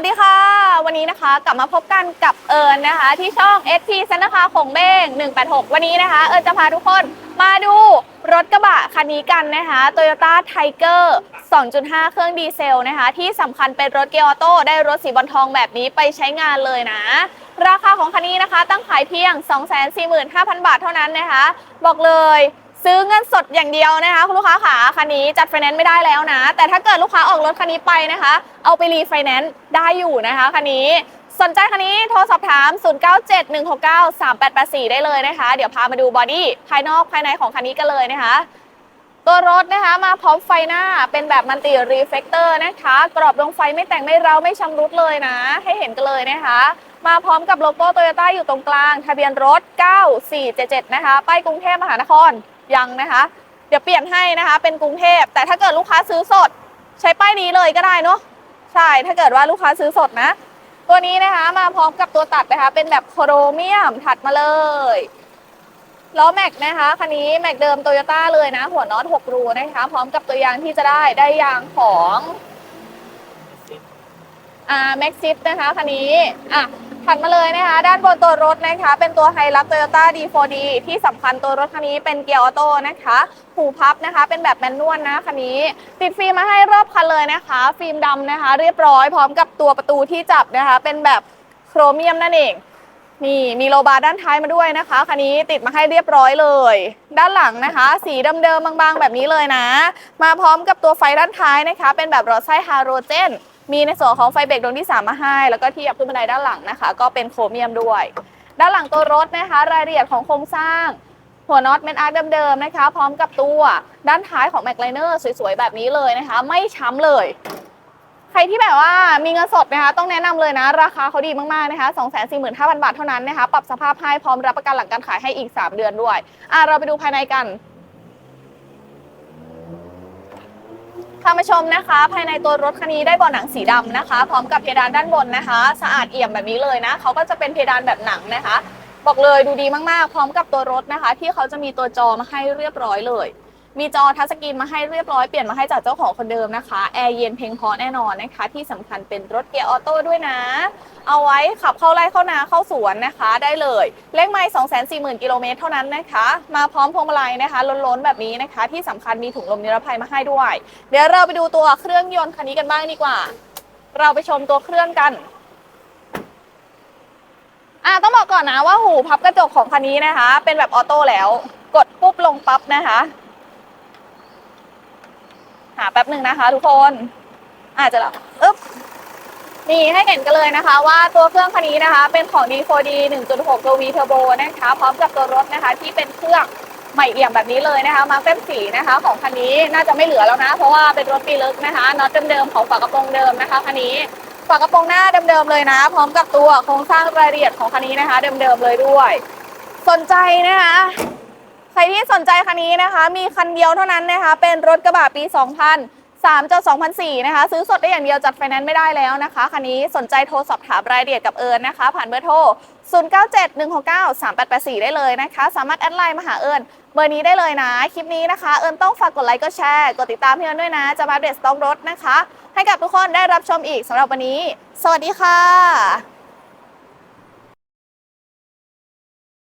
วัสดีค่ะ วันนี้นะคะกลับมาพบกันกับเอิญนนะคะ ที่ช่อง SP ซนนะคะของเบ้ง186 วันนี้นะคะ เอิญจะพาทุกคนมาดูรถกระบะคันนี้กันนะคะ Toyota Tiger 2.5 เครื่องดีเซลนะคะ ที่สำคัญเป็นรถเกียร์ออโต้ได้รถสีบอลทองแบบนี้ไปใช้งานเลยนะ ราคาของคันนี้นะคะตั้งขายเพียง 245,000 บาทเท่านั้นนะคะ บอกเลย ซื้อเงินสดอย่างเดียวนะคะคุณลูกค้าขาคันนี้จัดไฟแนนซ์ไม่ได้แล้วนะ แต่ถ้าเกิดลูกค้าออกรถคันนี้ไปนะคะ เอาไปรีไฟแนนซ์ได้อยู่นะคะคันนี้สนใจคันนี้โทรสอบถาม 0971693884 ได้เลยนะคะ เดี๋ยวพามาดูบอดี้ภายนอกภายในของคันนี้กันเลยนะคะ ตัวรถนะคะมาพร้อมไฟหน้าเป็นแบบมันติรีเฟกเตอร์นะคะ กรอบดวงไฟไม่แต่งไม่เร้าไม่ชำรุดเลยนะ ให้เห็นกันเลยนะคะ มาพร้อมกับโลโก้โตโยต้าอยู่ตรงกลาง ทะเบียนรถ 9477 นะคะ ป้ายกรุงเทพมหานคร ยังนะคะ เดี๋ยวเปลี่ยนให้นะคะ เป็นกรุงเทพ แต่ถ้าเกิดลูกค้าซื้อสด ใช้ป้ายนี้เลยก็ได้เนาะใช่ถ้าเกิดว่าลูกค้าซื้อสดนะ ตัวนี้นะคะมาพร้อมกับตัวตัดนะคะ เป็นแบบโครเมียมถัดมาเลยล้อแม็กนะคะคันนี้แม็กเดิมโตโยต้าเลยนะ หัวน็อต6รูนะคะ พร้อมกับตัวยางที่จะได้ได้ยางของอ่าแม็กซิสนะคะคันนี้อะ ถัดมาเลยนะคะ ด้านบนตัวรถนะคะ เป็นตัวไฮรักโตโยต้า D4D ที่สำคัญตัวรถคันนี้เป็นเกียร์ออโต้นะคะหูพับนะคะ เป็นแบบแมนนวลนะคันนี้ ติดฟิล์มมาให้รอบคันเลยนะคะ ฟิล์มดำนะคะ เรียบร้อยพร้อมกับตัวประตูที่จับนะคะ เป็นแบบโครเมียมนั่นเองนี่มีโลบาร์ด้านท้ายมาด้วยนะคะคันนี้ติดมาให้เรียบร้อยเลย ด้านหลังนะคะ สีเดิมๆบางๆ แบบนี้เลยนะ มาพร้อมกับตัวไฟด้านท้ายนะคะ เป็นแบบหลอดไส้ฮาโลเจน มีในส่วนของไฟเบรกดวงที่ 3 มาให้ แล้วก็ที่ยับขึ้นบันไดด้านหลังนะคะ ก็เป็นโครเมียมด้วย ด้านหลังตัวรถนะคะ รายละเอียดของโครงสร้าง หัวน็อตเมนอาร์เดิมๆนะคะ พร้อมกับตัวด้านท้ายของแม็กไลเนอร์สวยๆ แบบนี้เลยนะคะ ไม่ช้ำเลย ใครที่แบบว่ามีเงินสดนะคะ ต้องแนะนำเลยนะ ราคาเขาดีมากๆนะคะ245,000 บาทเท่านั้นนะคะ ปรับสภาพให้พร้อมรับประกันหลังการขายให้อีก 3 เดือนด้วยอะเราไปดูภายในกันามาชมนะคะ ภายในตัวรถคันนี้ได้เบาะหนังสีดำนะคะ พร้อมกับเพดานด้านบนนะคะ สะอาดเอี่ยมแบบนี้เลยนะเขาก็จะเป็นเพดานแบบหนังนะคะ บอกเลยดูดีมากๆ พร้อมกับตัวรถนะคะ ที่เขาจะมีตัวจอมาให้เรียบร้อยเลย มีจอทัชสกรีนมาให้เรียบร้อยเปลี่ยนมาให้จากเจ้าของคนเดิมนะคะแอร์เย็นเพียงพอแน่นอนนะคะ ที่สำคัญเป็นรถเกียร์ออโต้ด้วยนะ เอาไว้ขับเข้าไร่เข้านาเข้าสวนนะคะ ได้เลย เลขไมล์240,000 กิโลเมตรเท่านั้นนะคะ มาพร้อมพวงมาลัยนะคะ ล้นๆ แบบนี้นะคะ ที่สำคัญมีถุงลมนิรภัยมาให้ด้วย เดี๋ยวเราไปดูตัวเครื่องยนต์คันนี้กันบ้างดีกว่า เราไปชมตัวเครื่องกันอะต้องบอกก่อนนะว่าหูพับกระจกของคันนี้นะคะ เป็นแบบออโต้แล้ว กดปุ๊บลงปั๊บนะคะ หาแป๊บหนึ่งนะคะ ทุกคนอาจจะแล้วอึ๊บ นี่ให้เห็นกันเลยนะคะ ว่าตัวเครื่องคันนี้นะคะ เป็นของ D4D 1.6 ตัว V Turbo นะคะ พร้อมกับตัวรถนะคะ ที่เป็นเครื่องใหม่เอี่ยมแบบนี้เลยนะคะ มาเส้นสีนะคะ ของคันนี้น่าจะไม่เหลือแล้วนะ เพราะว่าเป็นรถปีลึกนะคะน็อตเดิมๆของฝากระโปรงเดิมนะคะคันนี้ฝากระโปรงหน้าเดิมๆเลยนะ พร้อมกับตัวโครงสร้างรายละเอียดของคันนี้นะคะ เดิมๆเลยด้วย สนใจนะคะใครที่สนใจคันนี้นะคะ มีคันเดียวเท่านั้นนะคะ เป็นรถกระบะปี 2000 3จ2004นะคะ ซื้อสดได้อย่างเดียวจัดไฟแนนซ์ไม่ได้แล้วนะคะคันนี้สนใจโทรสอบถามรายละเอียดกับเอิญนะคะ ผ่านเบอร์โทร 0971693884 ได้เลยนะคะ สามารถแอดไลน์มาหาเอิญเบอร์นี้ได้เลยนะ คลิปนี้นะคะ เอิญต้องฝากกดไลค์ก็แชร์ กดติดตามพี่เอิญด้วยนะ จะมาเดตสต็อกรถนะคะ ให้กับทุกคนได้รับชมอีกสำหรับวันนี้ สวัสดีค่ะ